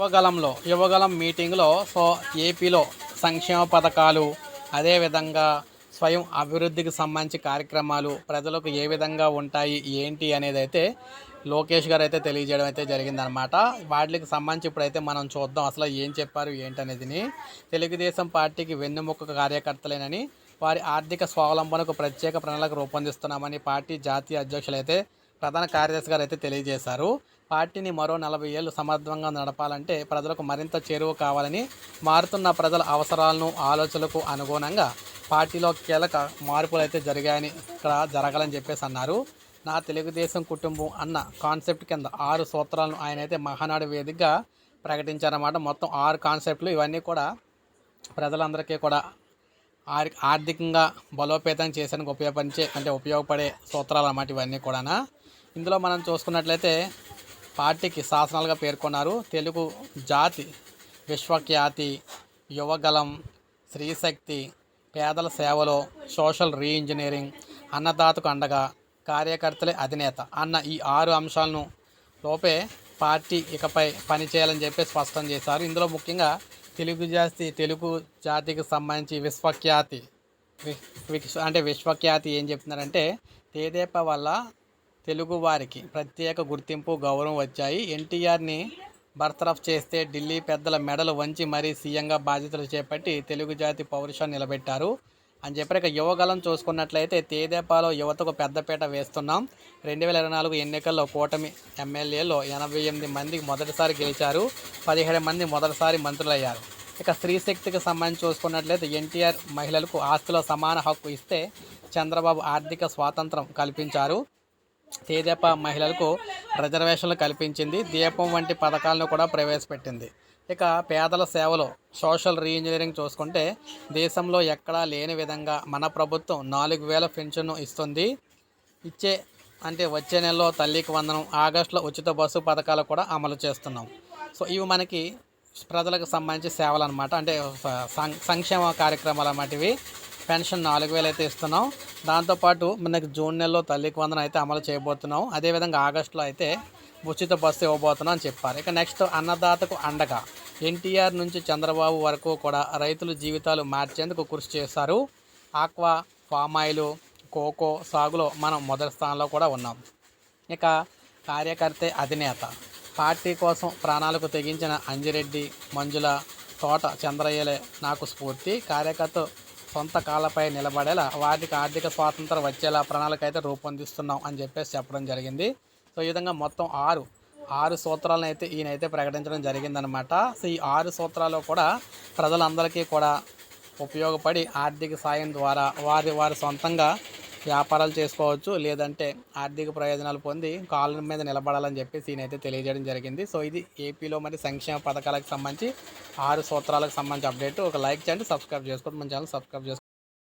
యువగలంలో యువగలం మీటింగ్లో సో ఏపీలో సంక్షేమ పథకాలు అదేవిధంగా స్వయం అభివృద్ధికి సంబంధించి కార్యక్రమాలు ప్రజలకు ఏ విధంగా ఉంటాయి ఏంటి అనేది అయితే లోకేష్ గారు అయితే తెలియజేయడం అయితే జరిగిందనమాట వాటికి సంబంధించి ఇప్పుడైతే మనం చూద్దాం అసలు ఏం చెప్పారు ఏంటి అనేదిని. తెలుగుదేశం పార్టీకి వెన్నెముక కార్యకర్తలేనని వారి ఆర్థిక స్వావలంబనకు ప్రత్యేక ప్రణాళిక రూపొందిస్తున్నామని పార్టీ జాతీయ అధ్యక్షులైతే ప్రధాన కార్యదర్శి గారు అయితే తెలియజేశారు. పార్టీని మరో నలభై ఏళ్ళు సమర్థవంగా నడపాలంటే ప్రజలకు మరింత చేరువ కావాలని మారుతున్న ప్రజల అవసరాలను ఆలోచనలకు అనుగుణంగా పార్టీలో కీలక మార్పులు అయితే జరిగాయని ఇక్కడ జరగాలని చెప్పేసి అన్నారు. నా తెలుగుదేశం కుటుంబం అన్న కాన్సెప్ట్ కింద ఆరు సూత్రాలను ఆయన అయితే మహానాడు వేదికగా ప్రకటించారన్నమాట. మొత్తం ఆరు కాన్సెప్ట్లు ఇవన్నీ కూడా ప్రజలందరికీ కూడా ఆర్ ఆర్థికంగా బలోపేతం చేసేందుకు ఉపయోగపరిచే అంటే ఉపయోగపడే సూత్రాలు అన్నమాట ఇవన్నీ కూడా ఇందులో మనం చూసుకున్నట్లయితే పార్టీకి శాసనాలుగా పేర్కొన్నారు. తెలుగు జాతి విశ్వఖ్యాతి యువగలం స్త్రీశక్తి పేదల సేవలో సోషల్ రీఇంజనీరింగ్ అన్నదాతకు అండగా కార్యకర్తలే అధినేత అన్న ఈ ఆరు అంశాలను లోపే పార్టీ ఇకపై పనిచేయాలని చెప్పి స్పష్టం చేశారు. ఇందులో ముఖ్యంగా తెలుగు జాతి తెలుగు జాతికి సంబంధించి విశ్వఖ్యాతి వి- అంటే విశ్వఖ్యాతి ఏం చెప్తున్నారంటే తేదేప వల్ల తెలుగువారికి ప్రత్యేక గుర్తింపు గౌరవం వచ్చాయి. ఎన్టీఆర్ని బర్తరఫ్ చేస్తే ఢిల్లీ పెద్దల మెడలు వంచి మరీ సీఎంగా బాధ్యతలు చేపట్టి తెలుగు జాతి పౌరుషాన్ని నిలబెట్టారు. అని చెప్పి ఇక యువగలం చూసుకున్నట్లయితే తేదేపాలో యువతకు పెద్దపీట వేస్తున్నాం. రెండు వేల ఇరవై నాలుగు ఎన్నికల్లో కూటమి ఎమ్మెల్యేలో ఎనభై ఎనిమిది మంది మొదటిసారి గెలిచారు. పదిహేడు మంది మొదటిసారి మంత్రులయ్యారు. ఇక స్త్రీశక్తికి సంబంధించి చూసుకున్నట్లయితే ఎన్టీఆర్ మహిళలకు ఆస్తిలో సమాన హక్కు ఇస్తే చంద్రబాబు ఆర్థిక స్వాతంత్రం కల్పించారు. తేదేప మహిళలకు రిజర్వేషన్లు కల్పించింది. దీపం వంటి పథకాలను కూడా ప్రవేశపెట్టింది. ఇక పేదల సేవలో సోషల్ రీఇంజనీరింగ్ చూసుకుంటే దేశంలో ఎక్కడా లేని విధంగా మన ప్రభుత్వం నాలుగు వేల పెన్షన్ను ఇస్తుంది. ఇచ్చే అంటే వచ్చే నెలలో తల్లికి వందనం ఆగస్టులో ఉచిత బస్సు పథకాలు కూడా అమలు చేస్తున్నాం. సో ఇవి మనకి ప్రజలకు సంబంధించి సేవలు అనమాట అంటే సం- సంక్షేమ కార్యక్రమాలు అన్నమాట ఇవి. పెన్షన్ నాలుగు వేలు అయితే ఇస్తున్నాం. దాంతోపాటు మనకి జూన్ నెలలో తల్లికి వందన అయితే అమలు చేయబోతున్నాం. అదేవిధంగా ఆగస్టులో అయితే ఉచిత బస్సు ఇవ్వబోతున్నాం అని చెప్పారు. ఇక నెక్స్ట్ అన్నదాతకు అండగా ఎన్టీఆర్ నుంచి చంద్రబాబు వరకు కూడా రైతుల జీవితాలు మార్చేందుకు కృషి చేశారు. ఆక్వా పామాయిలు కోకో సాగులో మనం మొదటి స్థానంలో కూడా ఉన్నాం. ఇక కార్యకర్త అధినేత పార్టీ కోసం ప్రాణాలకు తెగించిన అంజిరెడ్డి మంజుల తోట చంద్రయ్యలే నాకు స్ఫూర్తి. కార్యకర్త సొంత కాళ్ళపై నిలబడేలా వాటికి ఆర్థిక స్వాతంత్రం వచ్చేలా ప్రణాళిక అయితే రూపొందిస్తున్నాం అని చెప్పేసి చెప్పడం జరిగింది. సో ఈ విధంగా మొత్తం ఆరు ఆరు సూత్రాలను అయితే ఈయనైతే ప్రకటించడం జరిగిందనమాట సో ఈ ఆరు సూత్రాలు కూడా ప్రజలందరికీ కూడా ఉపయోగపడి ఆర్థిక సాయం ద్వారా వారి వారి సొంతంగా వ్యాపారాలు చేసుకోవచ్చు లేదంటే ఆర్థిక ప్రయోజనాలు పొంది కాళ్ళ మీద నిలబడాలని చెప్పేసి ఈయనైతే తెలియజేయడం జరిగింది. సో ఇది ఏపీలో మరి సంక్షేమ పథకాలకు సంబంధించి ఆరు సూత్రాలకు సంబంధించి అప్డేట్. ఒక లైక్ చేయండి సబ్స్క్రైబ్ చేసుకోండి. మన ఛానల్ సబ్స్క్రైబ్ చేసుకోండి.